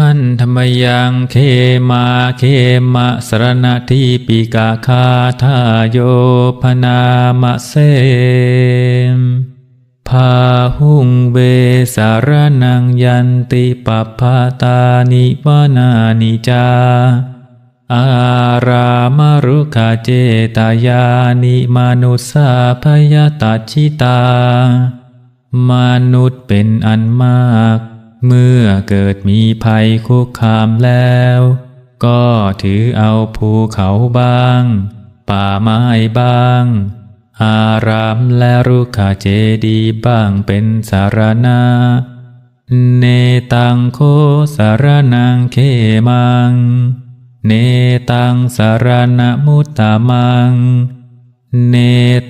หันธรรมยังเคมาเคมะสรณทีปิกาคาทาโยพนามะเสมพาหุงเวสารนังยันติปปภาตานิวานานิจา อารามรุขาเจตายานิมนุสาพยตัจชิตา มนุษย์เป็นอันมาก เมื่อเกิดมีภัยคุกคามแล้ว ก็ถือเอาภูเขาบ้าง ป่าไม้บ้าง อารามและรุกขาเจดีย์บ้างเป็นสารณาเนตังโคสารนังเคมัง เนตังสารณมุตตามัง เน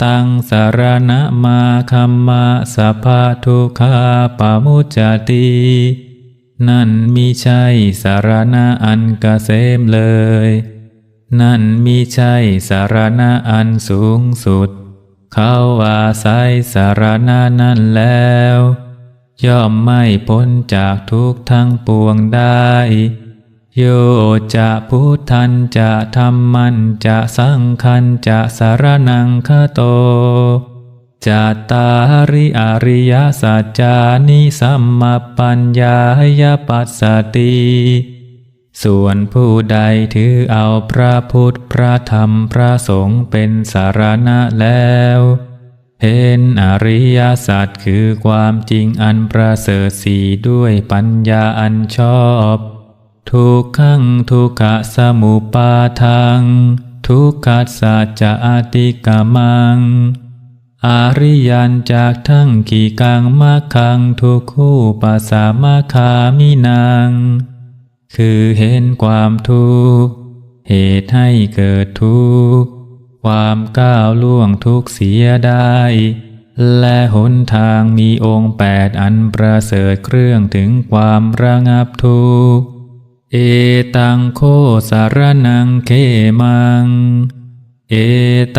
ตังสารณมาคัมมาสัพพะทุกขาปามุจจตินั่นมิใช่สารณะอันกเกษมเลย นั่นมิใช่สารณะอันสูงสุด เขาอาศัยสารณะนั่นแล้ว ย่อมไม่พ้นจากทุกทั้งปวงได้ โยจะพุทธันจะธรรมันจะสังคันจะสารนังคโตจัตตาริอริยสัจจานิสัมมาปัญญายปัสสติส่วนผู้ใดถือเอาพระพุทธพระธรรมพระสงฆ์เป็นสารณะแล้วเห็นอริยสัจคือความจริงอันประเสริฐสีด้วยปัญญาอันชอบ ทุกขังทุกขะสมุปาทัง ทุกขัสสัจจะอติกามัง อาริยันจากทั้งขีกังมาคังทุกคู่ปัสสามาคามินางคือเห็นความทุกข์เหตุให้เกิดทุกข์ความก้าวล่วงทุกเสียได้ และหนทางมีองค์แปดอันประเสริฐเครื่องถึงความระงับทุกข์ เอตังโคสารนังเคมัง เอ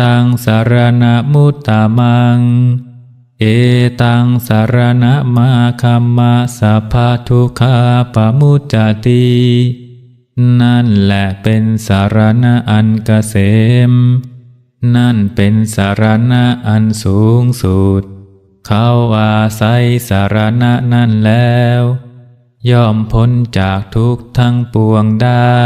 ตังสารณมุตตามัง เอตังสารณมาคัมมาสัพพะทุกขาปมุจจตินั่นแหละเป็นสารณะอันเกษม นั่นเป็นสารณะอันสูงสุด เขาอาศัยสารณะนั่นแล้ว ย่อมพ้นจากทุกทั้งปวงได้